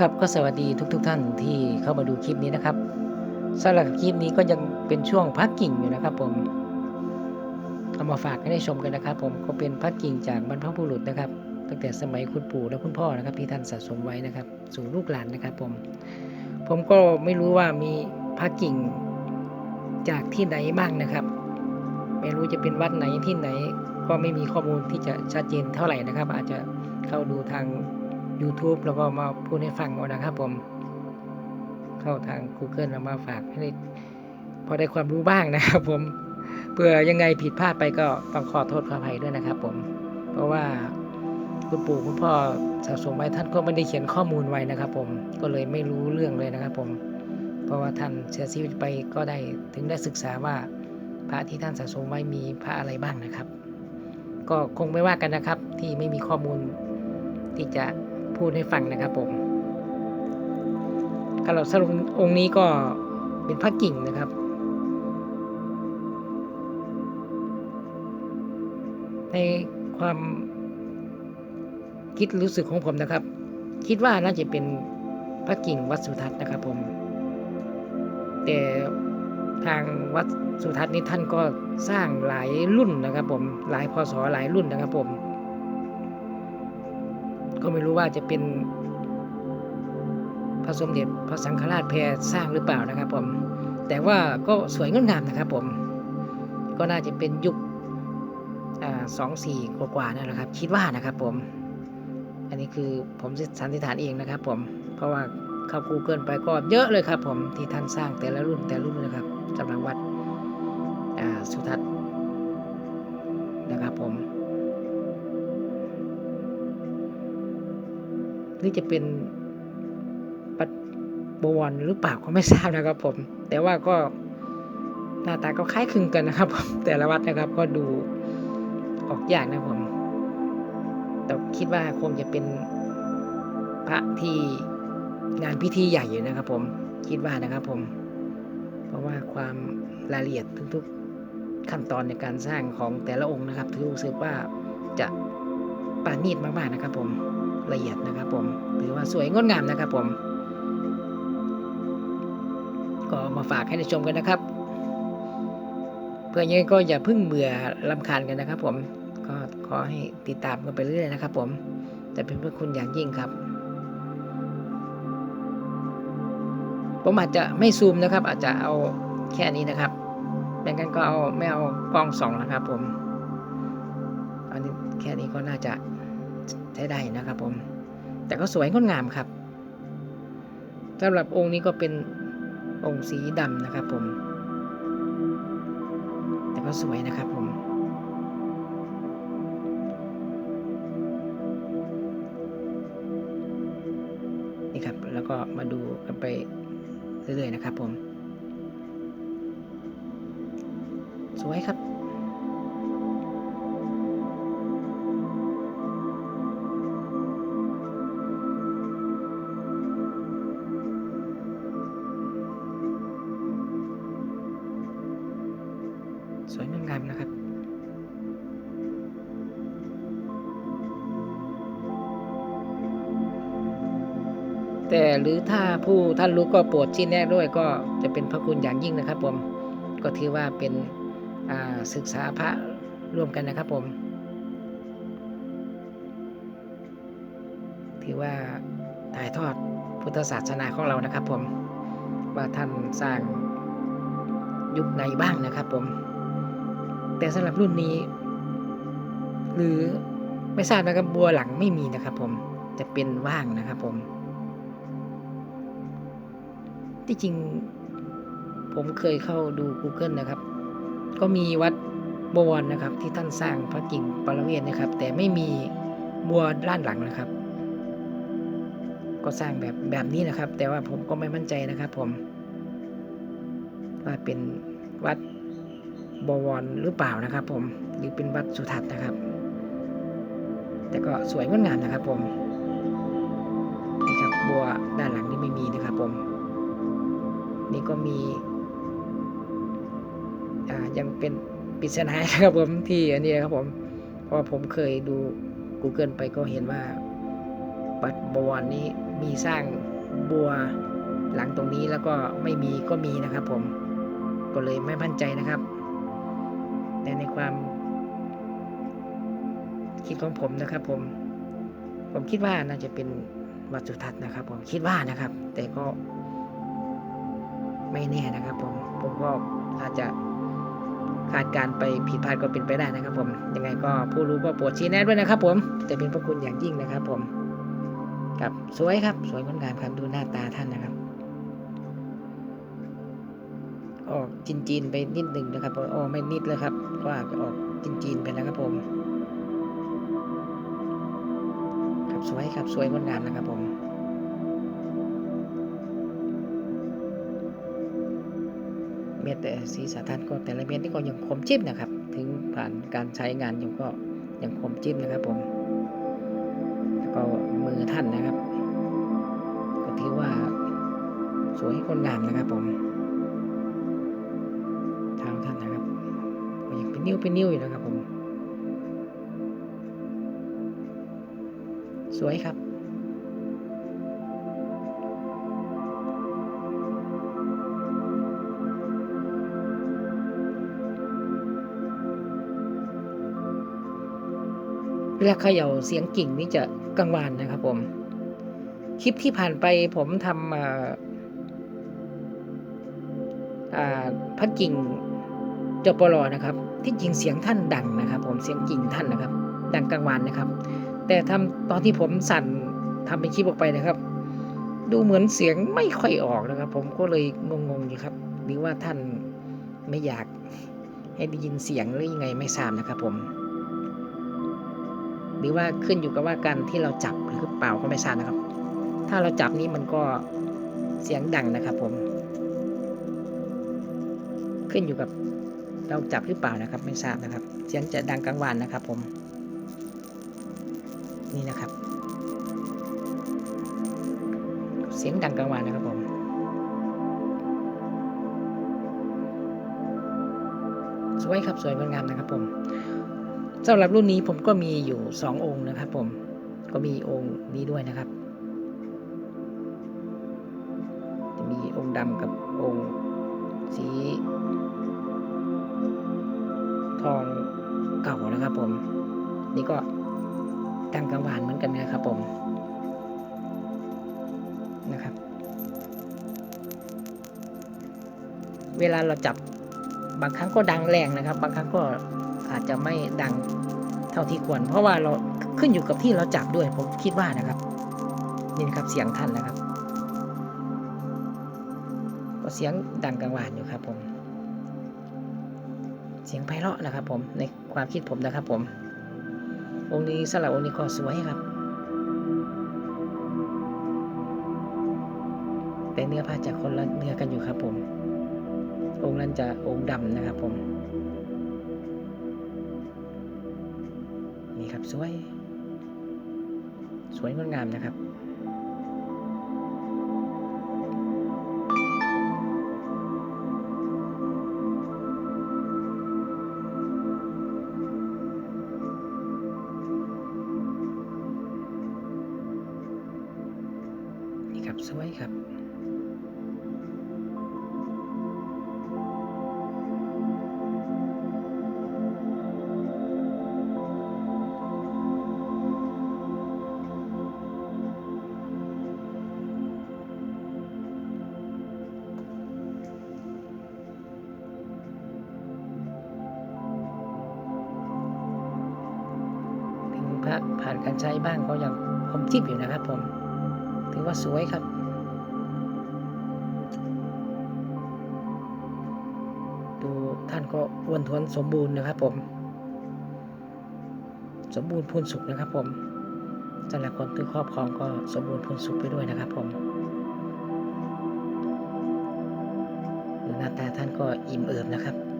ครับก็สวัสดีทุกๆทท่านที่เข้ามาดูคลิปนี้นะครับสำหรับคลิปนี้ก็ยังเป็นช่วงพักกิ่งอยู่นะครับ ผมเอามาฝากให้ได้ชมกันนะครับ ผมก็เป็นพักกิ่งจากบรรพบุรุษนะครับ ตั้งแต่สมัยคุณปู่และคุณพ่อนะครับที่ท่านสะสมไว้นะครับ สู่ลูกหลานนะครับ ผม ผมก็ไม่รู้ว่ามีพักกิ่งจากที่ไหนบ้างนะครับ ไม่รู้จะเป็นวัดไหนที่ไหน ก็ไม่มีข้อมูลที่จะชัดเจนเท่าไหร่นะครับ อาจจะเข้าดูทาง YouTube แล้วก็มาพูดให้ฟังเอานะครับผมเข้าทาง Google แล้วมาฝากให้ได้พอได้ความรู้บ้างนะครับผมเพื่อยังไงผิดพลาดไปก็ต้องขอโทษขออภัยด้วยนะครับผม เพราะว่าคุณปู่คุณพ่อสะสมไว้ท่านก็ไม่ได้เขียนข้อมูลไว้นะครับ ผมก็เลยไม่รู้เรื่องเลยนะครับผม เพราะว่าท่านเสียชีวิตไปก็ได้ถึงได้ศึกษาว่าพระที่ท่านสะสมไว้มีพระอะไรบ้างนะครับ ก็คงไม่ว่ากันนะครับที่ไม่มีข้อมูลที่จะ พูดให้ฟังนะครับผมกระสรุปองค์นี้ก็เป็นพระกิ่งนะครับ ในความคิดรู้สึกของผมนะครับ คิดว่าน่าจะเป็นพระกิ่งวัดสุทัศน์นะครับผม แต่ทางวัดสุทัศน์นี้ท่านก็สร้างหลายรุ่นนะครับผม หลายพศหลายรุ่นนะครับผม ก็ไม่รู้ว่าจะเป็นพระสมเด็จพระสังฆราชแพรสร้างหรือเปล่านะครับผม แต่ว่าก็สวยงดงามนะครับผม ก็น่าจะเป็นยุคสองสี่กว่าๆนั่นแหละครับ คิดว่านะครับผม อันนี้คือผมสันนิษฐานเองนะครับผม เพราะว่าเข้า Google ไปก็เยอะเลยครับผมที่ท่านสร้างแต่ละรุ่นแต่ละรุ่นนะครับสำหรับวัดสุทัศน รือจะเป็นปัดบวรหรือเปล่าก็ไม่ทราบนะครับ ผม แต่ว่าก็หน้าตาก็คล้ายคลึงกันนะครับผมแต่ละวัดนะครับก็ดูออกยากนะผมแต่คิดว่าคงจะเป็นพระที่งานพิธีใหญ่อยู่นะครับ ผมคิดว่านะครับผม เพราะว่าความรายละเอียดทุกๆขั้นตอนในการสร้างของแต่ละองค์นะครับถือรู้สึกว่าจะปราณีตมากๆนะครับผม ละเอียดนะครับผมถือว่าสวยงดงามนะครับผม ก็มาฝากให้ได้ชมกันนะครับ เพื่อยังไงก็อย่าพิ่งเบื่อลำคาญกันนะครับ ผมก็ขอให้ติดตามกันไปเรื่อยๆนะครับ ผมจะเป็นเพื่อคุณอย่างยิ่งครับ ผมอาจจะไม่ซูมนะครับ อาจจะเอาแค่นี้นะครับไม่งั้นก็เอาไม่เอากล้องสองนะครับ ผมอันนี้แค่นี้ก็น่าจะ ใช้ได้นะครับผม แต่ก็สวยงดงามครับสำหรับองค์นี้ก็เป็นองค์สีดำนะครับผม แต่ก็สวยนะครับผม นี่ครับ แล้วก็มาดูกันไปเรื่อยๆนะครับผม สวยครับ แต่หรือถ้าผู้ท่านรู้ก็โปรดชี้แนะด้วยก็จะเป็นพระคุณอย่างยิ่งนะครับ ผมก็ถือว่าเป็นศึกษาพระร่วมกันนะครับ ผม ถือว่าถ่ายทอดพุทธศาสนาของเรานะครับ ผมว่าท่านสร้างยุคไหนบ้างนะครับ ผม แต่สำหรับรุ่นนี้ หรือไม่ทราบนะครับบัวหลังไม่มีนะครับ ผมจะเป็นว่างนะครับ ผม ที่จริงผมเคยเข้าดู Google นะครับ ก็มีวัดบวรนะครับ ที่ท่านสร้างพระกิ่งปรเวศนะครับ แต่ไม่มีบัวด้านหลังนะครับ ก็สร้างแบบแบบนี้นะครับ แต่ว่าผมก็ไม่มั่นใจนะครับ ผม ว่าเป็นวัดบวรหรือเปล่านะครับ ผมหรือเป็นวัดสุทัศน์นะครับ แต่ก็สวยงดงามนะครับ ผมนี่ครับบัวด้านหลังนี่ไม่มีนะครับ ผม นี่ก็มียังเป็นปริศนาครับผมที่อันนี้ครับผมเพราะผมเคยดู Google ไปก็เห็นว่าวัดบวรนี้มีสร้างบัวหลังตรงนี้แล้วก็ไม่มีก็มีนะครับผมก็เลยไม่มั่นใจนะครับ แต่ในความคิดของผมนะครับ ผม ผมคิดว่าน่าจะเป็นวัดสุทัศน์นะครับ ผมคิดว่านะครับ แต่ก็ ไม่แน่นะครับผมผมก็อาจจะคาดการไปผิดพลาดก็เป็นไปได้นะครับ ผมยังไงก็ผู้รู้ก็โปรดชี้แนะด้วยนะครับ ผมจะเป็นพระคุณอย่างยิ่งนะครับ ผมกับสวยครับ สวยงดงามครับดูหน้าตาท่านนะครับออกจีนๆไปนิดหนึ่งนะครับผมอ๋อไม่นิดเลยครับ ก็อาจจะออกจีนๆไปนะครับผม ครับสวยครับสวยงดงามนะครับผม เม็ดแต่สีสาท่านก็แต่ละเม็ดนี่ก็ยังคมจิ้มนะครับ ถึงผ่านการใช้งานอยู่ก็ยังคมจิ้มนะครับผมแล้วก็มือท่านนะครับ ก็ถือว่าสวยงดงามนะครับผมเท้าท่านนะครับก็ยังเป็นนิ้วเป็นนิ้วอยู่นะครับผม สวยครับ ลาเขย่าเสียงกิ่งนี่จะกังวานนะครับผม คลิปที่ผ่านไปผมทำอ่าอ่าพักกิ่งจปลอนะครับ ที่จริงเสียงท่านดังนะครับ ผมเสียงกิ่งท่านนะครับ ดังกลางวันนะครับ แต่ทำตอนที่ผมสั่นทำเป็นคลิปออกไปนะครับ ดูเหมือนเสียงไม่ค่อยออกนะครับ ผมก็เลยงงๆอยู่ครับหรือว่าท่านไม่อยากให้ได้ยินเสียงหรือยังไงไม่ทราบนะครับผม รือว่าขึ้นอยู่กับว่าการที่เราจับหรือเปล่าก็ไม่ทราบนะครับ ถ้าเราจับนี้มันก็เสียงดังนะครับผม ขึ้นอยู่กับเราจับหรือเปล่านะครับ ไม่ทราบนะครับ เสียงจะดังกลางวานนะครับ ผม นี่นะครับ เสียงดังกลางวานนะครับผมสวยครับสวยงดงามนะครับผม สำหรับรุ่นนี้ผมก็มีอยู่สององค์นะครับผมก็มีองค์นี้ด้วยนะครับ จะมีองค์ดำกับองค์สี ทองเก่านะครับผม นี่ก็ดังกังวานเหมือนกันนะครับผมนะครับ เวลาเราจับบางครั้งก็ดังแรงนะครับ บางครั้งก็ อาจจะไม่ดังเท่าที่ควร เพราะว่าเราขึ้นอยู่กับที่เราจับด้วยผมคิดว่านะครับนี่นครับเสียงท่านนะครับ ก็เสียงดังกังวานอยู่ครับ ผม เสียงไพเราะนะครับ ผมในความคิดผมนะครับ ผมองค์นี้สลับองค์นี้ก็สวยครับ แต่เนื้อผ้าจะคนละเนื้อกันอยู่ครับ ผม องค์นั้นจะองค์ดำนะครับ ผม สวย สวยงดงามนะครับ พระผ่านการใช้บ้างก็ยังคมทิพอยู่นะครับผม ถือว่าสวยครับ ดูท่านก็อ้วนท้วนสมบูรณ์นะครับผม สมบูรณ์พูนสุขนะครับผมสำหรับคนที่ครอบครองก็สมบูรณ์พูนสุขไปด้วยนะครับผมดูหน้าตาท่านก็อิ่มเอิบนะครับ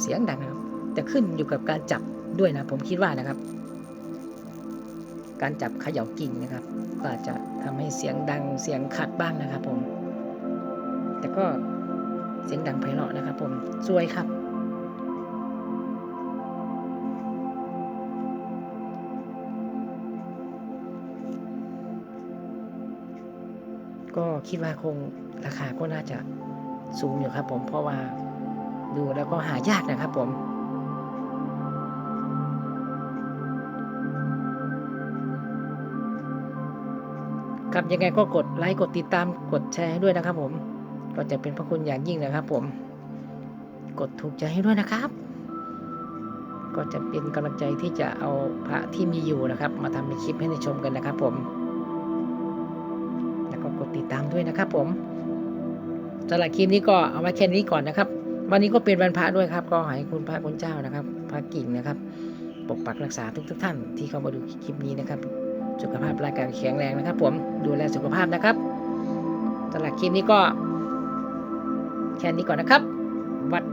เสียงดังนะครับ แต่ขึ้นอยู่กับการจับด้วยนะ ผมคิดว่านะครับ การจับเขย่ากิ่งนะครับ ก็จะทำให้เสียงดังเสียงขัดบ้างนะครับ ผม แต่ก็เสียงดังไพเราะนะครับ ผมสวยครับก็คิดว่าคงราคาก็น่าจะสูงอยู่ครับผมเพราะว่า ดูแล้วก็หายากนะครับผมครับยังไงก็กดไลค์กดติดตามกดแชร์ให้ด้วยนะครับผม ก็จะเป็นพระคุณอย่างยิ่งนะครับผม กดถูกใจให้ด้วยนะครับ ก็จะเป็นกำลังใจที่จะเอาพระที่มีอยู่นะครับ มาทำในคลิปให้ได้ชมกันนะครับผม แล้วก็กดติดตามด้วยนะครับผมสำหรับคลิปนี้ก็เอาไว้แค่นี้ก่อนนะครับ วันนี้ก็เป็นวันพระด้วยครับ ก็ให้คุณพระคุณเจ้านะครับ พระกิ่งนะครับ ปกปักรักษาทุกทุกท่านที่เข้ามาดูคลิปนี้นะครับ สุขภาพร่างกายแข็งแรงนะครับ ผมดูแลสุขภาพนะครับสำหรับคลิปนี้ก็ แค่นี้ก่อนนะครับ วัด